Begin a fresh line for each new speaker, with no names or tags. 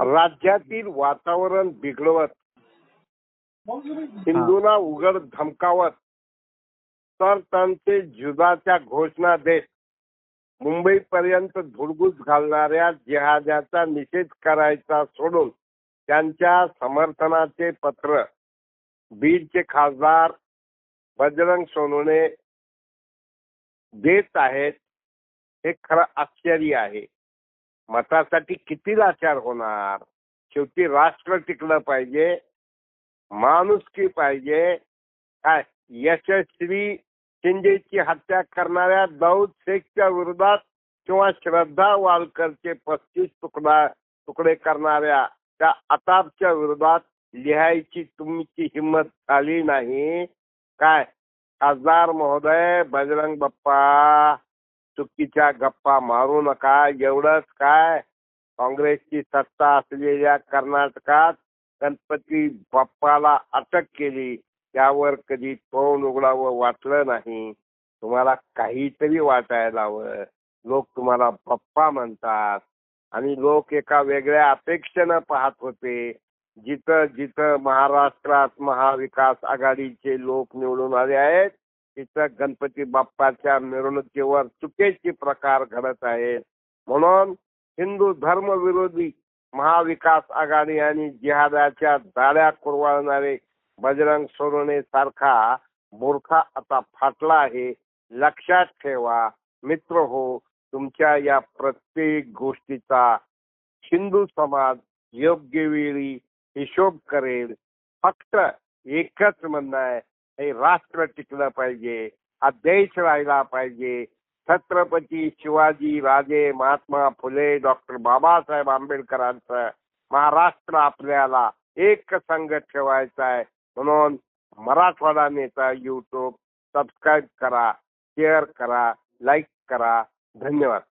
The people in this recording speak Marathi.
राज्यातील वातावरण बिघडवत हिंदूंना उघड धमकावत तर त्यांचे जुदाच्या घोषणा देत मुंबईपर्यंत धुडगूस घालणाऱ्या जिहाद्याचा निषेध करायचा सोडून त्यांच्या समर्थनाचे पत्र बीडचे खासदार बजरंग सोनवणे देत आहेत हे खरं आश्चर्य आहे. मतासाठी किती लाचार होणार? शेवटी राष्ट्र टिकलं पाहिजे माणुसकी पाहिजे काय? यशस्वी शिंदेची हत्या करणाऱ्या दाऊद शेखच्या विरोधात किंवा श्रद्धा वालकरचे पस्तीस तुकडा तुकडे करणाऱ्या त्या अताबच्या विरोधात लिहायची तुमची हिंमत झाली नाही. काय? खासदार महोदय बजरंग बाप्पा! चुकीच्या गप्पा मारू नका. एवढंच काय? काँग्रेसची सत्ता असलेल्या कर्नाटकात गणपती बाप्पाला अटक केली. त्यावर कधी तोंड उघडावं वाटलं नाही. तुम्हाला काहीतरी वाटायला हवं. लोक तुम्हाला बाप्पा म्हणतात. आणि लोक एका वेगळ्या अपेक्षेनं पाहत होते. जिथं जिथं महाराष्ट्रात महाविकास आघाडीचे लोक निवडून आले आहेत तिथं गणपती बाप्पाच्या मिरवणुकीवर चुकीचे प्रकार घडत आहेत. म्हणून हिंदू धर्मविरोधी महाविकास आघाडी आणि जिहादाच्या दाड्या कुरवाळणारे बजरंग सोरणे सारखा मूर्खा आता फाटला आहे. लक्षात ठेवा मित्र हो तुमच्या या प्रत्येक गोष्टीचा हिंदू समाज योग्य वेळी हिशोब करेल. फक्त एकच म्हणणं आहे राष्ट्र टिकलं पाहिजे हा देश राहिला पाहिजे छत्रपती शिवाजी राजे महात्मा फुले डॉक्टर बाबासाहेब आंबेडकरांचं महाराष्ट्र आपल्याला एक संघ ठेवायचा आहे म्हणून मराठवाडा नेता युट्यूब सबस्क्राईब करा शेअर करा लाईक करा धन्यवाद